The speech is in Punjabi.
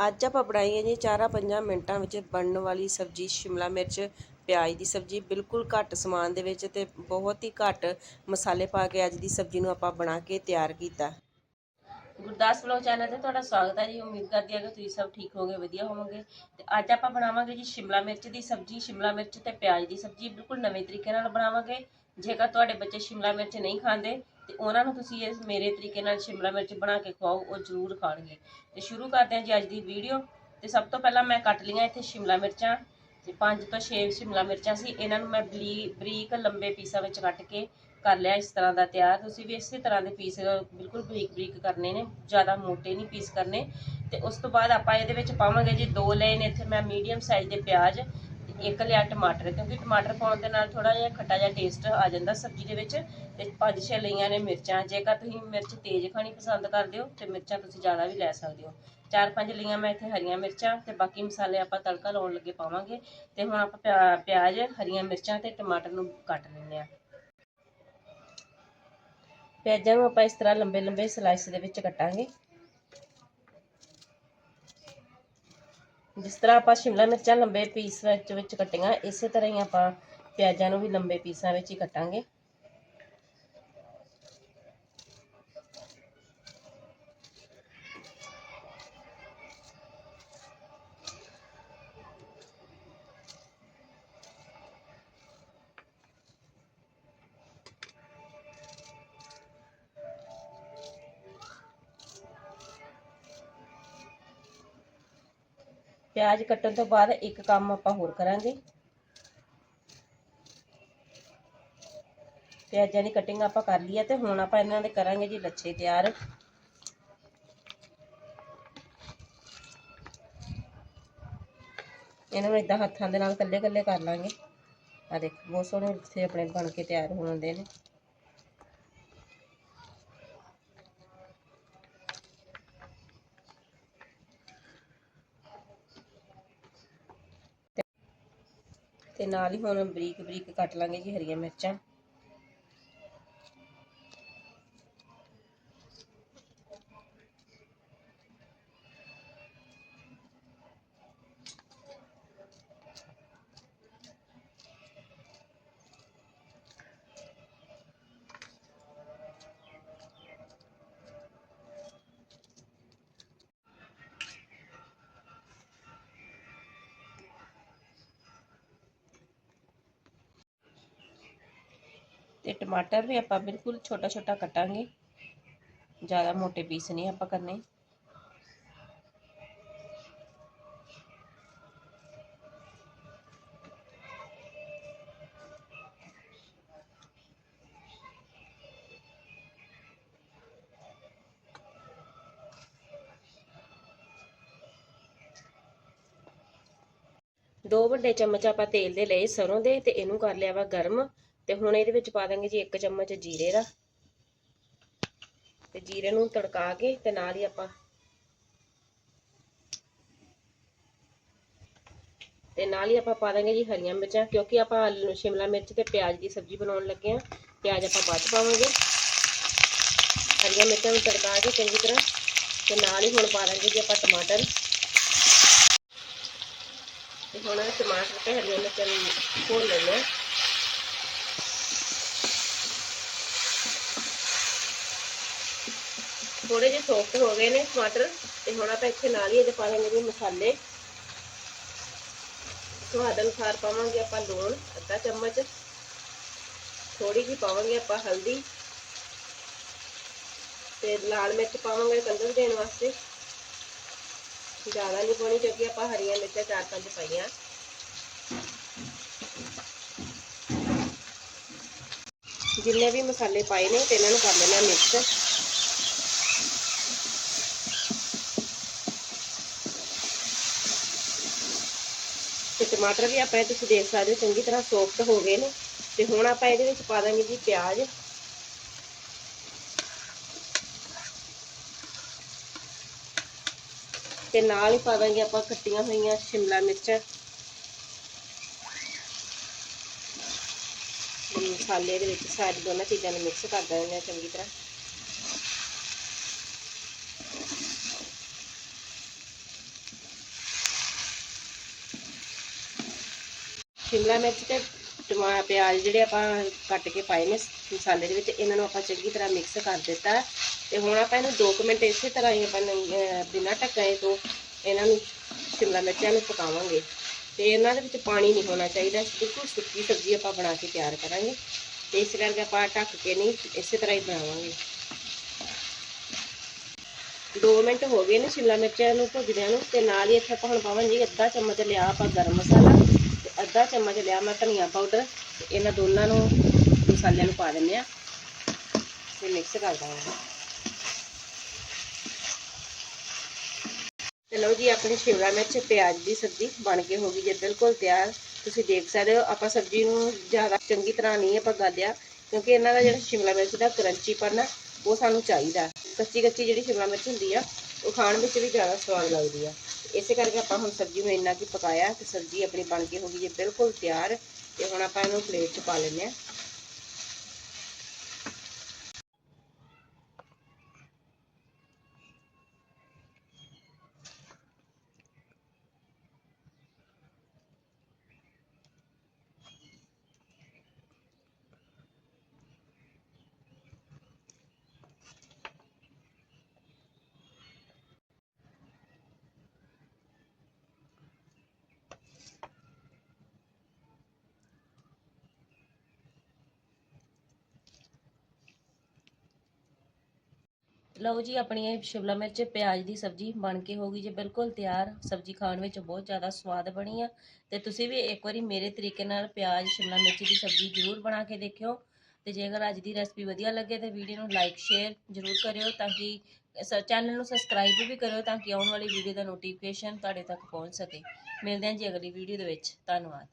ਅੱਜ ਆਪਾਂ ਬਣਾਈ ਹੈ ਜੀ ਚਾਰਾਂ ਪੰਜਾਂ ਮਿੰਟਾਂ ਵਿੱਚ ਬਣਨ ਵਾਲੀ ਸਬਜ਼ੀ ਸ਼ਿਮਲਾ ਮਿਰਚ, ਪਿਆਜ਼ ਦੀ ਸਬਜ਼ੀ, ਬਿਲਕੁਲ ਘੱਟ ਸਮਾਨ ਦੇ ਵਿੱਚ ਤੇ ਬਹੁਤ ਹੀ ਘੱਟ ਮਸਾਲੇ ਪਾ ਕੇ ਅੱਜ ਦੀ ਸਬਜ਼ੀ ਨੂੰ ਆਪਾਂ ਬਣਾ ਕੇ ਤਿਆਰ ਕੀਤਾ। ਗੁਰਦਾਸ ਵਲੌਗ ਚੈਨਲ ਤੇ ਤੁਹਾਡਾ ਸਵਾਗਤ ਹੈ ਜੀ। ਉਮੀਦ ਕਰਦੀ ਹਾਂ ਕਿ ਤੁਸੀਂ ਸਭ ਠੀਕ ਹੋਗੇ ਵਧੀਆ ਹੋਵੋਗੇ। ਤੇ ਅੱਜ ਆਪਾਂ ਬਣਾਵਾਂਗੇ ਜੀ ਸ਼ਿਮਲਾ ਮਿਰਚ ਦੀ ਸਬਜ਼ੀ, ਸ਼ਿਮਲਾ ਮਿਰਚ ਤੇ ਪਿਆਜ਼ ਦੀ ਸਬਜ਼ੀ। ਬਿਲਕੁਲ ਨਵੇਂ ਤਰੀਕੇ ਨਾਲ ਬਣਾਵਾਂਗੇ। ਜੇਕਰ ਤੁਹਾਡੇ ਬੱਚੇ ਸ਼ਿਮਲਾ ਮਿਰਚ ਨਹੀਂ ਖਾਂਦੇ ਤੇ ਉਹਨਾਂ ਨੂੰ ਤੁਸੀਂ ਇਸ ਮੇਰੇ ਤਰੀਕੇ ਨਾਲ ਸ਼ਿਮਲਾ ਮਿਰਚ ਬਣਾ ਕੇ ਖਵਾਓ, ਉਹ ਜ਼ਰੂਰ ਖਾਣਗੇ। ਤੇ ਸ਼ੁਰੂ ਕਰਦੇ ਹਾਂ ਜੀ ਅੱਜ ਦੀ ਵੀਡੀਓ ਤੇ ਸਭ ਤੋਂ ਪਹਿਲਾਂ ਮੈਂ ਕੱਟ ਲਈਆਂ ਇੱਥੇ ਸ਼ਿਮਲਾ ਮਿਰਚਾਂ। ਤੇ 5 ਤੋਂ 6 ਸ਼ਿਮਲਾ ਮਿਰਚਾਂ ਸੀ। ਇਹਨਾਂ ਨੂੰ ਮੈਂ ਬਲੀ, ਬਰੀਕ, ਲੰਬੇ ਪੀਸਾਂ ਵਿੱਚ ਕੱਟ ਕੇ ਕਰ ਲਿਆ ਇਸ ਤਰ੍ਹਾਂ ਦਾ ਤਿਆਰ। ਤੁਸੀਂ ਵੀ ਇਸੇ ਤਰ੍ਹਾਂ ਦੇ ਪੀਸ ਬਿਲਕੁਲ ਬਰੀਕ ਬਰੀਕ ਕਰਨੇ ਨੇ। ਜ਼ਿਆਦਾ ਮੋਟੇ ਨਹੀਂ ਪੀਸ ਕਰਨੇ। ਤੇ ਉਸ ਤੋਂ ਬਾਅਦ ਆਪਾਂ ਇਹਦੇ ਵਿੱਚ ਪਾਵਾਂਗੇ ਜੀ ਦੋ ਲਏ ਨੇ ਇੱਥੇ ਮੈਂ ਮੀਡੀਅਮ ਸਾਈਜ਼ ਦੇ ਪਿਆਜ਼। ਇੱਕ ਲਿਆ ਟਮਾਟਰ, ਕਿਉਂਕਿ ਟਮਾਟਰ ਪਾਉਣ ਦੇ ਨਾਲ ਥੋੜਾ ਜਿਹਾ ਖੱਟਾ ਜਿਹਾ ਟੇਸਟ ਆ ਜਾਂਦਾ ਸਬਜ਼ੀ ਦੇ ਵਿੱਚ ਤੇ ਪੰਜ ਛੇ ਲਈਆਂ ਨੇ ਮਿਰਚਾਂ, ਜੇਕਰ ਤੁਸੀਂ ਮਿਰਚ ਤੇਜ਼ ਖਾਣੀ ਪਸੰਦ ਕਰਦੇ ਹੋ ਤੇ ਮਿਰਚਾਂ ਤੁਸੀਂ ਜ਼ਿਆਦਾ ਵੀ ਲੈ ਸਕਦੇ ਹੋ। ਚਾਰ ਪੰਜ ਲਈਆਂ ਮੈਂ ਇੱਥੇ ਹਰੀਆਂ ਮਿਰਚਾਂ ਤੇ ਬਾਕੀ ਮਸਾਲੇ ਆਪਾਂ ਤੜਕਾ ਲਾਉਣ ਲੱਗੇ ਪਾਵਾਂਗੇ ਤੇ ਹੁਣ ਆਪਾਂ ਪਿਆ- ਪਿਆਜ਼, ਹਰੀਆਂ ਮਿਰਚਾਂ ਤੇ ਟਮਾਟਰ ਨੂੰ ਕੱਟ ਲੈਂਦੇ ਆ ਪਿਆਜ਼ਾਂ ਨੂੰ ਆਪਾਂ ਇਸ ਤਰ੍ਹਾਂ ਲੰਬੇ ਲੰਬੇ ਸਲਾਈਸ ਦੇ ਵਿੱਚ ਕੱਟਾਂਗੇ। ਜਿਸ ਤਰ੍ਹਾਂ ਆਪਾਂ ਸ਼ਿਮਲਾ ਮਿਰਚਾਂ ਲੰਬੇ ਪੀਸ ਵਿੱਚ ਵਿੱਚ ਕੱਟੀਆਂ, ਇਸੇ ਤਰ੍ਹਾਂ ਹੀ ਆਪਾਂ ਪਿਆਜ਼ਾਂ ਨੂੰ ਵੀ ਲੰਬੇ ਪੀਸਾਂ ਵਿੱਚ ਹੀ ਕੱਟਾਂਗੇ। ਪਿਆਜ਼ ਕੱਟਣ ਤੋਂ ਬਾਅਦ ਇੱਕ ਕੰਮ ਆਪਾਂ ਹੋਰ ਕਰਾਂਗੇ। ਪਿਆਜ਼ਾਂ ਦੀ ਕਟਿੰਗ ਆਪਾਂ ਕਰ ਲਈ ਹੈ ਤੇ ਹੁਣ ਆਪਾਂ ਇਹਨਾਂ ਦੇ ਕਰਾਂਗੇ ਜੀ ਲੱਛੇ ਤਿਆਰ। ਇਹਨਾਂ ਨੂੰ ਇਦਾਂ ਹੱਥਾਂ ਦੇ ਨਾਲ ਕੱਲੇ ਕੱਲੇ ਕਰ ਲਾਂਗੇ। ਆ ਦੇਖੋ, ਬਹੁਤ ਸੋਹਣੇ ਲੱਛੇ ਆਪਣੇ ਬਣ ਕੇ ਤਿਆਰ ਹੋ ਜਾਂਦੇ ਨੇ। ਤੇ ਨਾਲ ਹੀ ਹੁਣ ਬਰੀਕ ਬਰੀਕ ਕੱਟ ਲਾਂਗੇ ਜੀ ਹਰੀਆਂ ਮਿਰਚਾਂ। ਤੇ ਟਮਾਟਰ ਵੀ ਆਪਾਂ ਬਿਲਕੁਲ ਛੋਟਾ ਛੋਟਾ ਕੱਟਾਂਗੇ। ਜ਼ਿਆਦਾ ਮੋਟੇ ਪੀਸ ਨਹੀਂ ਆਪਾਂ ਕਰਨੇ। ਦੋ ਵੱਡੇ ਚਮਚ ਆਪਾਂ ਤੇਲ ਦੇ ਲਏ ਸਰੋਂ ਦੇ ਤੇ ਇਹਨੂੰ ਕਰ ਲਿਆ ਵਾ ਗਰਮ। ਤੇ ਹੁਣ ਇਹਦੇ ਵਿੱਚ ਪਾ ਦਾਂਗੇ ਜੀ ਇੱਕ ਚਮਚ ਜੀਰੇ ਦਾ। ਤੇ ਜੀਰੇ ਨੂੰ ਤੜਕਾ ਕੇ ਤੇ ਨਾਲ ਹੀ ਆਪਾਂ ਤੇ ਨਾਲ ਹੀ ਆਪਾਂ ਪਾ ਦਾਂਗੇ ਜੀ ਹਰੀਆਂ ਮਿਰਚਾਂ, ਕਿਉਂਕਿ ਆਪਾਂ ਆਲੂ ਸ਼ਿਮਲਾ ਮਿਰਚ ਤੇ ਪਿਆਜ਼ ਦੀ ਸਬਜ਼ੀ ਬਣਾਉਣ ਲੱਗੇ ਆ ਪਿਆਜ਼ ਆਪਾਂ ਬਾਅਦ ਪਾਵਾਂਗੇ। ਹਰੀਆਂ ਮਿਰਚਾਂ ਨੂੰ ਤੜਕਾ ਕੇ ਚੰਗੀ ਤਰ੍ਹਾਂ ਤੇ ਨਾਲ ਹੀ ਹੁਣ ਪਾ ਦਾਂਗੇ ਜੀ ਆਪਾਂ ਟਮਾਟਰ। ਤੇ ਹੁਣ ਟਮਾਟਰ ਤੇ ਹਰੀਆਂ ਮਿਰਚਾਂ ਨੂੰ ਭੁੰਨ ਲੈਣਾ ਥੋੜੇ ਜਿਹੇ ਸੌਫਟ ਹੋ ਗਏ ਨੇ ਟਮਾਟਰ, ਤੇ ਹੁਣ ਆਪਾਂ ਇੱਥੇ ਨਾਲ ਹੀ ਇਹਦੇ ਪਾ ਦਾਂਗੇ ਜੀ ਮਸਾਲੇ। ਸਵਾਦ ਅਨੁਸਾਰ ਪਾਵਾਂਗੇ ਆਪਾਂ ਲੂਣ, ਅੱਧਾ ਚਮਚ। ਥੋੜੀ ਜਿਹੀ ਪਾਵਾਂਗੇ ਆਪਾਂ ਹਲਦੀ। ਤੇ ਲਾਲ ਮਿਰਚ ਪਾਵਾਂਗੇ ਕਲਰ ਦੇਣ ਵਾਸਤੇ। ਜ਼ਿਆਦਾ ਨਹੀਂ ਪਾਉਣੀ ਕਿਉਂਕਿ ਆਪਾਂ ਹਰੀਆਂ ਮਿਰਚਾਂ ਚਾਰ ਪੰਜ ਪਾਈਆਂ। ਜਿੰਨੇ ਵੀ ਮਸਾਲੇ ਪਾਏ ਨੇ ਤੇ ਇਹਨਾਂ ਨੂੰ ਕਰ ਲੈਣਾ ਮਿਕਸ। ਟਮਾਟਰ ਵੀ ਆਪਾਂ ਇਹ ਤੁਸੀਂ ਦੇਖ ਸਕਦੇ ਹੋ, ਚੰਗੀ ਤਰ੍ਹਾਂ ਸੌਫਟ ਹੋ ਗਏ ਨੇ। ਤੇ ਹੁਣ ਆਪਾਂ ਇਹਦੇ ਵਿੱਚ ਪਾ ਦਾਂਗੇ ਜੀ ਪਿਆਜ਼। ਤੇ ਨਾਲ ਹੀ ਪਾ ਦਾਂਗੇ ਆਪਾਂ ਕੱਟੀਆਂ ਹੋਈਆਂ ਸ਼ਿਮਲਾ ਮਿਰਚਾਂ। ਮਸਾਲੇ ਦੇ ਵਿੱਚ ਸਾਰੇ ਦੋਨਾਂ ਚੀਜ਼ਾਂ ਨੂੰ ਮਿਕਸ ਕਰ ਦਿੰਦੇ ਚੰਗੀ ਤਰ੍ਹਾਂ। ਸ਼ਿਮਲਾ ਮਿਰਚ ਤੇ ਟਮਾ ਪਿਆਜ਼ ਜਿਹੜੇ ਆਪਾਂ ਕੱਟ ਕੇ ਪਾਏ ਨੇ ਮਸਾਲੇ ਦੇ ਵਿੱਚ, ਇਹਨਾਂ ਨੂੰ ਆਪਾਂ ਚੰਗੀ ਤਰ੍ਹਾਂ ਮਿਕਸ ਕਰ ਦਿੱਤਾ ਤੇ ਹੁਣ ਆਪਾਂ ਇਹਨੂੰ 2 ਮਿੰਟ ਇਸੇ ਤਰ੍ਹਾਂ ਹੀ ਆਪਾਂ ਬਿਨਾਂ ਢੱਕੇ ਤੋਂ ਇਹਨਾਂ ਨੂੰ ਸ਼ਿਮਲਾ ਮਿਰਚਾਂ ਨੂੰ ਪਕਾਵਾਂਗੇ। ਤੇ ਇਹਨਾਂ ਦੇ ਵਿੱਚ ਪਾਣੀ ਨਹੀਂ ਹੋਣਾ ਚਾਹੀਦਾ, ਬਿਲਕੁਲ ਸੁੱਕੀ ਸਬਜ਼ੀ ਆਪਾਂ ਬਣਾ ਕੇ ਤਿਆਰ ਕਰਾਂਗੇ। ਤੇ ਇਸ ਕਰਕੇ ਆਪਾਂ ਢੱਕ ਕੇ ਨਹੀਂ, ਇਸੇ ਤਰ੍ਹਾਂ ਹੀ ਬਣਾਵਾਂਗੇ। 2 ਮਿੰਟ ਹੋ ਗਏ ਨੇ ਸ਼ਿਮਲਾ ਮਿਰਚਾਂ ਨੂੰ ਭੁੱਜਦਿਆਂ ਨੂੰ, ਤੇ ਨਾਲ ਹੀ ਇੱਥੇ ਆਪਾਂ ਹੁਣ ਪਾਵਾਂਗੇ ਅੱਧਾ ਚਮਚ ਲਿਆ ਆਪਾਂ ਗਰਮ ਮਸਾਲਾ। ਅੱਧਾ ਚਮਚ ਲਿਆ ਮੈਂ ਧਨੀਆ ਪਾਊਡਰ ਇਹਨਾਂ ਦੋਨਾਂ ਨੂੰ ਮਸਾਲਿਆਂ ਨੂੰ ਪਾ ਦਿੰਦੇ ਆ ਤੇ ਮਿਕਸ ਕਰ ਦਾਂਗੇ ਤੇ ਲਓ ਜੀ, ਆਪਣੀ ਸ਼ਿਮਲਾ ਮਿਰਚ, ਪਿਆਜ਼ ਦੀ ਸਬਜ਼ੀ ਬਣ ਕੇ ਹੋ ਗਈ ਜੇ ਬਿਲਕੁਲ ਤਿਆਰ। ਤੁਸੀਂ ਦੇਖ ਸਕਦੇ ਹੋ, ਆਪਾਂ ਸਬਜ਼ੀ ਨੂੰ ਜ਼ਿਆਦਾ ਚੰਗੀ ਤਰ੍ਹਾਂ ਨਹੀਂ ਆਪਾਂ ਗਾਲਿਆ, ਕਿਉਂਕਿ ਇਹਨਾਂ ਦਾ ਜਿਹੜਾ ਸ਼ਿਮਲਾ ਮਿਰਚ ਦਾ ਕਰੰਚੀਪਨ ਆ, ਉਹ ਸਾਨੂੰ ਚਾਹੀਦਾ। ਕੱਚੀ ਕੱਚੀ ਜਿਹੜੀ ਸ਼ਿਮਲਾ ਮਿਰਚ ਹੁੰਦੀ ਆ ਉਹ ਖਾਣ ਵਿੱਚ ਵੀ ਜ਼ਿਆਦਾ ਸਵਾਦ ਲੱਗਦੀ ਆ। ਇਸੇ ਕਰਕੇ ਆਪਾਂ ਹੁਣ ਸਬਜ਼ੀ ਨੂੰ ਇੰਨਾ ਕੀ ਪਕਾਇਆ ਕਿ ਸਬਜ਼ੀ ਆਪਣੀ ਬਣ ਕੇ ਹੋ ਗਈ ਜੇ ਬਿਲਕੁਲ ਤਿਆਰ ਤੇ ਹੁਣ ਆਪਾਂ ਇਹਨੂੰ ਪਲੇਟ 'ਚ ਪਾ ਲੈਂਦੇ ਆ ਲਓ ਜੀ, ਆਪਣੀ ਇਹ ਸ਼ਿਮਲਾ ਮਿਰਚ, ਪਿਆਜ਼ ਦੀ ਸਬਜ਼ੀ ਬਣ ਕੇ ਹੋ ਗਈ ਜੇ, ਬਿਲਕੁਲ ਤਿਆਰ। ਸਬਜ਼ੀ ਖਾਣ ਵਿੱਚ ਬਹੁਤ ਜ਼ਿਆਦਾ ਸਵਾਦ ਬਣੀ ਆ। ਤੇ ਤੁਸੀਂ ਵੀ ਇੱਕ ਵਾਰੀ ਮੇਰੇ ਤਰੀਕੇ ਨਾਲ ਪਿਆਜ਼, ਸ਼ਿਮਲਾ ਮਿਰਚ ਦੀ ਸਬਜ਼ੀ ਜ਼ਰੂਰ ਬਣਾ ਕੇ ਦੇਖਿਓ। ਤੇ ਜੇਕਰ ਅੱਜ ਦੀ ਰੈਸਪੀ ਵਧੀਆ ਲੱਗੇ ਤੇ ਵੀਡੀਓ ਨੂੰ ਲਾਈਕ ਸ਼ੇਅਰ ਜ਼ਰੂਰ ਕਰਿਓ ਤਾਂ ਕਿ ਚੈਨਲ ਨੂੰ ਸਬਸਕ੍ਰਾਈਬ ਵੀ ਕਰਿਓ ਤਾਂ ਕਿ ਆਉਣ ਵਾਲੀ ਵੀਡੀਓ ਦਾ ਨੋਟੀਫਿਕੇਸ਼ਨ ਤੁਹਾਡੇ ਤੱਕ ਪਹੁੰਚ ਸਕੇ। ਮਿਲਦੇ ਹਾਂ ਜੀ ਅਗਲੀ ਵੀਡੀਓ ਦੇ ਵਿੱਚ। ਧੰਨਵਾਦ।